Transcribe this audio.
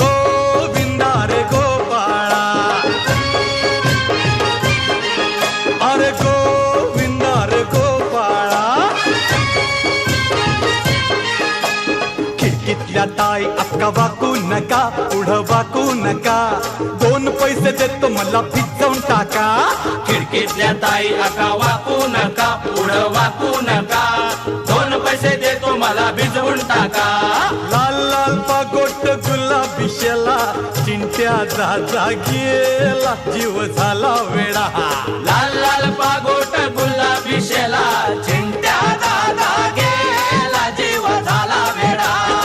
गोविंदा रे गोपाळा अरे गोविंदा रे गोपाळा खिडकीतल्या ताई अक्का वाकू नका पुढं वाकू नका दोन पैसे देतो मला भिजवून टाका खिडकीतल्या ताई अक्का वाकू नका पुढं वाकू नका मला भिजवून टाका. लाल लाल पागोट गुलाबी शेला चिंट्या जा जीव झाला वेळा